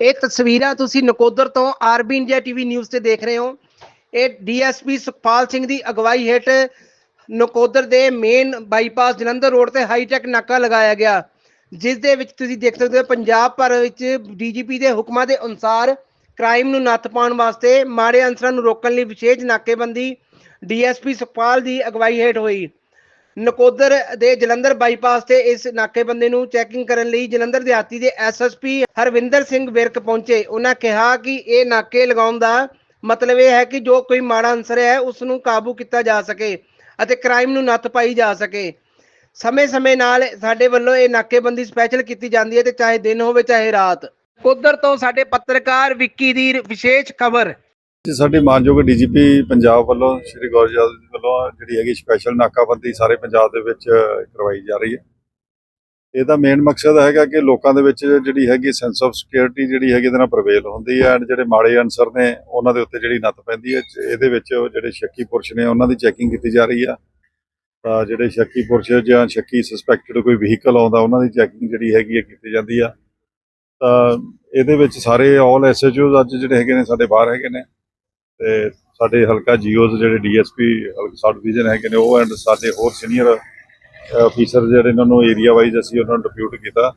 ਇਹ ਤਸਵੀਰਾਂ ਤੁਸੀਂ ਨਕੋਦਰ ਤੋਂ ਆਰਬੀ ਇੰਡੀਆ ਟੀਵੀ ਨਿਊਜ਼ ਤੇ ਦੇਖ ਰਹੇ ਹੋ। ਇਹ ਡੀਐਸਪੀ ਸੁਖਪਾਲ ਸਿੰਘ ਦੀ ਅਗਵਾਈ ਹੇਠ ਨਕੋਦਰ ਦੇ ਮੇਨ ਬਾਈਪਾਸ ਜਲੰਧਰ ਰੋਡ ਤੇ ਹਾਈਟੈਕ ਨਾਕਾ ਲਗਾਇਆ ਗਿਆ, ਜਿਸ ਦੇ ਵਿੱਚ ਤੁਸੀਂ ਦੇਖ ਸਕਦੇ ਹੋ ਪੰਜਾਬ ਭਰ ਵਿੱਚ ਡੀਜੀਪੀ ਦੇ ਹੁਕਮਾਂ ਦੇ ਅਨੁਸਾਰ ਕ੍ਰਾਈਮ ਨੂੰ ਨੱਥ ਪਾਉਣ ਵਾਸਤੇ ਮਾੜੇ ਅਨਸਰਾਂ ਨੂੰ ਰੋਕਣ ਲਈ ਵਿਸ਼ੇਸ਼ ਨਾਕੇਬੰਦੀ ਡੀਐਸਪੀ ਸੁਖਪਾਲ ਦੀ ਅਗਵਾਈ ਹੇਠ ਹੋਈ। ਨਕੋਦਰ ਦੇ ਜਲੰਧਰ ਬਾਈਪਾਸ ਤੇ ਇਸ ਨਾਕੇਬੰਦੀ ਨੂੰ ਚੈਕਿੰਗ ਕਰਨ ਲਈ ਜਲੰਧਰ ਦਿਹਾਤੀ ਦੇ ਐਸਐਸਪੀ ਹਰਵਿੰਦਰ ਸਿੰਘ ਵਿਰਕ ਪਹੁੰਚੇ। ਉਹਨਾਂ ਕਿਹਾ ਕਿ ਇਹ ਨਾਕੇ ਲਗਾਉਣ ਦਾ ਮਤਲਬ ਇਹ ਹੈ ਕਿ ਜੋ ਕੋਈ ਮਾੜਾ ਅਨਸਰ ਹੈ, ਉਸ ਨੂੰ ਕਾਬੂ ਕੀਤਾ ਜਾ ਸਕੇ ਅਤੇ ਕ੍ਰਾਈਮ ਨੂੰ ਨੱਥ ਪਾਈ ਜਾ ਸਕੇ। ਸਮੇਂ-ਸਮੇਂ ਨਾਲ ਸਾਡੇ ਵੱਲੋਂ ਇਹ ਨਾਕੇਬੰਦੀ ਸਪੈਸ਼ਲ ਕੀਤੀ ਜਾਂਦੀ ਹੈ ਤੇ ਚਾਹੇ ਦਿਨ ਹੋਵੇ, ਚਾਹੇ ਰਾਤ। ਉਧਰ ਤੋਂ ਸਾਡੇ ਪੱਤਰਕਾਰ ਵਿੱਕੀ ਦੀ ਵਿਸ਼ੇਸ਼ ਖਬਰ। ਜੀ ਸਾਡੇ ਮਾਨਯੋਗ ਡੀਜੀਪੀ ਪੰਜਾਬ ਵੱਲੋਂ, ਸ਼੍ਰੀ ਗੌਰਜਾਲ ਜੀ ਵੱਲੋਂ ਜਿਹੜੀ ਹੈਗੀ ਸਪੈਸ਼ਲ ਨਾਕਾਬੰਦੀ ਸਾਰੇ ਪੰਜਾਬ ਦੇ ਵਿੱਚ ਕਰਵਾਈ ਜਾ ਰਹੀ ਹੈ। ਇਹਦਾ ਮੇਨ ਮਕਸਦ ਹੈਗਾ ਕਿ ਲੋਕਾਂ ਦੇ ਵਿੱਚ ਜਿਹੜੀ ਹੈਗੀ ਸੈਂਸ ਆਫ ਸਿਕਿਉਰਿਟੀ ਜਿਹੜੀ ਹੈਗੀ ਇਹਦੇ ਨਾਲ ਪ੍ਰਵੇਲ ਹੁੰਦੀ ਹੈ ਐਂਡ ਜਿਹੜੇ ਮਾੜੇ ਅਨਸਰ ਨੇ, ਉਹਨਾਂ ਦੇ ਉੱਤੇ ਜਿਹੜੀ ਨੱਥ ਪੈਂਦੀ ਹੈ। ਇਹਦੇ ਵਿੱਚ ਜਿਹੜੇ ਸ਼ੱਕੀ ਪੁਰਸ਼ ਨੇ, ਉਹਨਾਂ ਦੀ ਚੈਕਿੰਗ ਕੀਤੀ ਜਾ ਰਹੀ ਆ। ਤਾਂ ਜਿਹੜੇ ਸ਼ੱਕੀ ਪੁਰਸ਼ ਜਾਂ ਸ਼ੱਕੀ ਸਸਪੈਕਟਡ ਕੋਈ ਵਹੀਕਲ ਆਉਂਦਾ, ਉਹਨਾਂ ਦੀ ਚੈਕਿੰਗ ਜਿਹੜੀ ਹੈਗੀ ਹੈ ਕੀਤੀ ਜਾਂਦੀ ਆ। ਤਾਂ ਇਹਦੇ ਵਿੱਚ ਸਾਰੇ ਆਲ ਐਸਐਚਓਜ਼ ਅੱਜ ਜਿਹੜੇ ਹੈਗੇ ਨੇ, ਸਾਡੇ ਬਾਹਰ ਹੈਗੇ ਨੇ। ਤੇ ਸਾਡੇ ਹਲਕਾ ਜੀਓਜ਼ ਜਿਹੜੇ ਡੀਐਸਪੀ ਸਬ ਡਿਵੀਜ਼ਨ ਹੈਗੇ ਨੇ ਉਹ ਐਂਡ ਸਾਡੇ ਹੋਰ ਸੀਨੀਅਰ ਅਫੀਸਰ ਜਿਹੜੇ ਇਹਨਾਂ ਨੂੰ ਏਰੀਆ ਵਾਈਜ਼ ਅਸੀਂ ਉਹਨਾਂ ਨੂੰ ਡਿਪਿਊਟ ਕੀਤਾ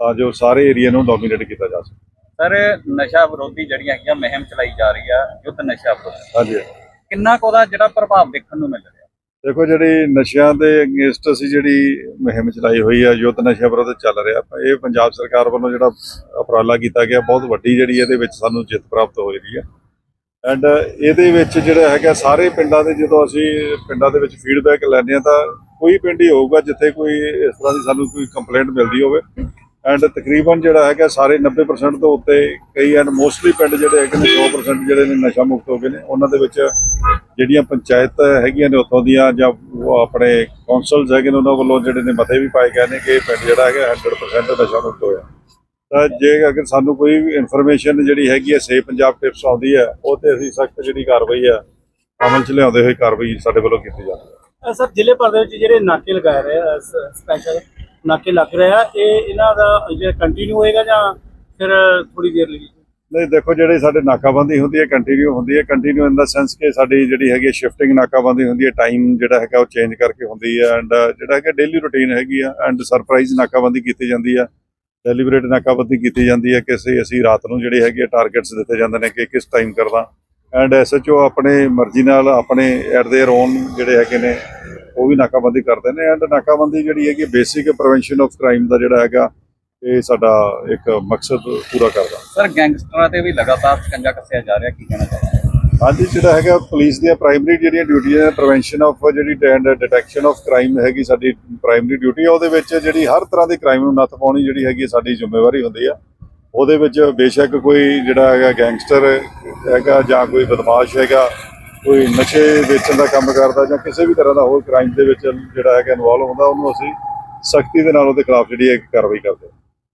ਤਾਂ ਜੋ ਸਾਰੇ ਏਰੀਆ ਨੂੰ ਡੋਮੀਨੇਟ ਕੀਤਾ ਜਾ ਸਕੇ। ਸਰ ਨਸ਼ਾ ਵਿਰੋਧੀ ਜਿਹੜੀਆਂ ਹੈਗੀਆਂ ਮੁਹਿੰਮ ਚਲਾਈ ਜਾ ਰਹੀ ਆ ਯੁੱਧ ਨਸ਼ਾ ਵਿਰੋਧੀ। ਹਾਂਜੀ। ਕਿੰਨਾ ਕੁ ਉਹਦਾ ਜਿਹੜਾ ਪ੍ਰਭਾਵ ਦੇਖਣ ਨੂੰ ਮਿਲ ਰਿਹਾ? ਦੇਖੋ ਜਿਹੜੀ ਨਸ਼ਿਆਂ ਦੇ ਅਗੇਂਸਟ ਅਸੀਂ ਜਿਹੜੀ ਮੁਹਿੰਮ ਚਲਾਈ ਹੋਈ ਆ ਯੁੱਧ ਨਸ਼ਾ ਵਿਰੁੱਧ ਚੱਲ ਰਿਹਾ ਇਹ ਪੰਜਾਬ ਸਰਕਾਰ ਵੱਲੋਂ ਜਿਹੜਾ ਉਪਰਾਲਾ ਕੀਤਾ ਗਿਆ ਬਹੁਤ ਵੱਡੀ ਜਿਹੜੀ ਇਹਦੇ ਵਿੱਚ ਸਾਨੂੰ ਜਿੱਤ ਪ੍ਰਾਪਤ ਹੋ ਰਹੀ ਹੈ ਐਂਡ ਇਹਦੇ ਵਿੱਚ ਜਿਹੜਾ ਹੈਗਾ ਸਾਰੇ ਪਿੰਡਾਂ ਦੇ ਜਦੋਂ ਅਸੀਂ ਪਿੰਡਾਂ ਦੇ ਵਿੱਚ ਫੀਡਬੈਕ ਲੈਂਦੇ ਆ ਤਾਂ ਕੋਈ ਪਿੰਡ ਹੀ ਹੋਊਗਾ ਜਿੱਥੇ ਕੋਈ ਇਸ ਤਰ੍ਹਾਂ ਦੀ ਸਾਨੂੰ ਕੋਈ ਕੰਪਲੇਂਟ ਮਿਲਦੀ ਹੋਵੇ। ਐਂਡ ਤਕਰੀਬਨ ਜਿਹੜਾ ਹੈਗਾ ਸਾਰੇ 90% ਤੋਂ ਉੱਤੇ ਕਈ ਐਂਡ ਮੋਸਟਲੀ ਪਿੰਡ ਜਿਹੜੇ ਹੈਗੇ ਨੇ 100% ਜਿਹੜੇ ਨੇ ਨਸ਼ਾ ਮੁਕਤ ਹੋ ਗਏ ਨੇ। ਉਹਨਾਂ ਦੇ ਵਿੱਚ ਜਿਹੜੀਆਂ ਪੰਚਾਇਤ ਹੈਗੀਆਂ ਨੇ ਉੱਥੋਂ ਦੀਆਂ ਜਾਂ ਆਪਣੇ ਕੌਂਸਲਸ ਹੈਗੇ ਨੇ ਉਹਨਾਂ ਵੱਲੋਂ ਜਿਹੜੇ ਨੇ ਮਤੇ ਵੀ ਪਾਏ ਗਏ ਨੇ ਕਿ ਇਹ ਪਿੰਡ ਜਿਹੜਾ ਹੈਗਾ 100% ਨਸ਼ਾ ਮੁਕਤ ਹੋਇਆ। ਤਾਂ ਜੇ ਅਗਰ ਸਾਨੂੰ ਕੋਈ ਵੀ ਇਨਫੋਰਮੇਸ਼ਨ ਜਿਹੜੀ ਹੈਗੀ ਹੈ ਸੇ ਪੰਜਾਬ ਟਿਪਸ ਆਉਂਦੀ ਹੈ ਉਹ ਤੇ ਅਸੀਂ ਸਖਤ ਜਿਹੜੀ ਕਾਰਵਾਈ ਆ ਅਮਲ ਚ ਲਿਆਉਂਦੇ ਹੋਏ ਕਾਰਵਾਈ ਸਾਡੇ ਵੱਲੋਂ ਕੀਤੀ ਜਾਂਦੀ ਹੈ। ਸਰ ਜ਼ਿਲ੍ਹੇ ਭਰ ਦੇ ਵਿੱਚ ਜਿਹੜੇ ਨਾਕੇ ਲਗਾਏ ਰਹੇ ਆ ਸਪੈਸ਼ਲ ਨਾਕੇ ਲੱਗ ਰਹੇ ਆ ਇਹ ਇਹਨਾਂ ਦਾ ਜਿਹੜਾ ਕੰਟੀਨਿਊ ਹੋਏਗਾ ਜਾਂ ਫਿਰ ਥੋੜੀ ਦੇਰ ਲਈ? ਨਹੀਂ ਦੇਖੋ ਜਿਹੜੇ ਸਾਡੇ ਨਾਕਾਬੰਦੀ ਹੁੰਦੀ ਹੈ ਕੰਟੀਨਿਊ ਹੁੰਦੀ ਹੈ। ਕੰਟੀਨਿਊ ਇਨ ਦਾ ਸੈਂਸ ਕਿ ਸਾਡੀ ਜਿਹੜੀ ਹੈਗੀ ਸ਼ਿਫਟਿੰਗ ਨਾਕਾਬੰਦੀ ਹੁੰਦੀ ਹੈ ਟਾਈਮ ਜਿਹੜਾ ਹੈਗਾ ਉਹ ਚੇਂਜ ਕਰਕੇ ਹੁੰਦੀ ਹੈ ਐਂਡ ਜਿਹੜਾ ਹੈਗਾ ਡੇਲੀ ਰੁਟੀਨ ਹੈਗੀ ਆ ਐਂਡ ਸਰਪ੍ਰਾਈਜ਼ ਨਾਕਾਬੰਦੀ ਕੀਤੀ ਜਾਂਦੀ ਹੈ। ਡੈਲੀਬਰੇਟ ਨਾਕਾਬੰਦੀ ਕੀਤੀ ਜਾਂਦੀ ਹੈ ਕਿ ਅਸੀਂ ਅਸੀਂ ਰਾਤ ਨੂੰ ਜਿਹੜੇ ਹੈਗੇ ਟਾਰਗੇਟਸ ਦਿੱਤੇ ਜਾਂਦੇ ਨੇ ਕਿ ਕਿਸ ਟਾਈਮ ਕਰਨਾ ਐਂਡ ਐਸਐਚਓ ਆਪਣੇ ਮਰਜ਼ੀ ਨਾਲ ਆਪਣੇ ਐਟ देयर ਓਨ ਜਿਹੜੇ ਹੈਗੇ ਨੇ ਉਹ ਵੀ ਨਾਕਾਬੰਦੀ ਕਰਦੇ ਨੇ ਐਂਡ ਨਾਕਾਬੰਦੀ ਜਿਹੜੀ ਹੈਗੀ ਬੇਸਿਕ ਪ੍ਰੀਵੈਂਸ਼ਨ ਆਫ ਕ੍ਰਾਈਮ ਦਾ ਜਿਹੜਾ ਹੈਗਾ ਇਹ ਸਾਡਾ ਇੱਕ ਮਕਸਦ ਪੂਰਾ ਕਰਦਾ ਸਰ ਗੈਂਗਸਟਰਾਂ ਤੇ ਵੀ ਲਗਾਤਾਰ ਸਕੰਜਾ ਕੱਸਿਆ ਜਾ ਰਿਹਾ ਕੀ ਕਹਿਣਾ ਚਾਹੁੰਦੇ ਹਾਂਜੀ, ਜਿਹੜਾ ਹੈਗਾ ਪੁਲਿਸ ਦੀਆਂ ਪ੍ਰਾਇਮਰੀ ਜਿਹੜੀਆਂ ਡਿਊਟੀਆਂ ਨੇ ਪ੍ਰੀਵੈਂਸ਼ਨ ਆਫ ਜਿਹੜੀ ਐਂਡ ਡਿਟੈਕਸ਼ਨ ਆਫ ਕ੍ਰਾਈਮ ਹੈਗੀ ਸਾਡੀ ਪ੍ਰਾਇਮਰੀ ਡਿਊਟੀ ਆ, ਉਹਦੇ ਵਿੱਚ ਜਿਹੜੀ ਹਰ ਤਰ੍ਹਾਂ ਦੇ ਕ੍ਰਾਈਮ ਨੂੰ ਨੱਥ ਪਾਉਣੀ ਜਿਹੜੀ ਹੈਗੀ ਸਾਡੀ ਜ਼ਿੰਮੇਵਾਰੀ ਹੁੰਦੀ ਆ। ਉਹਦੇ ਵਿੱਚ ਬੇਸ਼ੱਕ ਕੋਈ ਜਿਹੜਾ ਹੈਗਾ ਗੈਂਗਸਟਰ ਹੈਗਾ ਜਾਂ ਕੋਈ ਬਦਮਾਸ਼ ਹੈਗਾ, ਕੋਈ ਨਸ਼ੇ ਵੇਚਣ ਦਾ ਕੰਮ ਕਰਦਾ ਜਾਂ ਕਿਸੇ ਵੀ ਤਰ੍ਹਾਂ ਦਾ ਹੋਰ ਕ੍ਰਾਈਮ ਦੇ ਵਿੱਚ ਜਿਹੜਾ ਹੈਗਾ ਇਨਵੋਲਵ ਹੁੰਦਾ, ਉਹਨੂੰ ਅਸੀਂ ਸਖਤੀ ਦੇ ਨਾਲ ਉਹਦੇ ਖਿਲਾਫ ਜਿਹੜੀ ਹੈ ਕਾਰਵਾਈ ਕਰਦੇ ਹਾਂ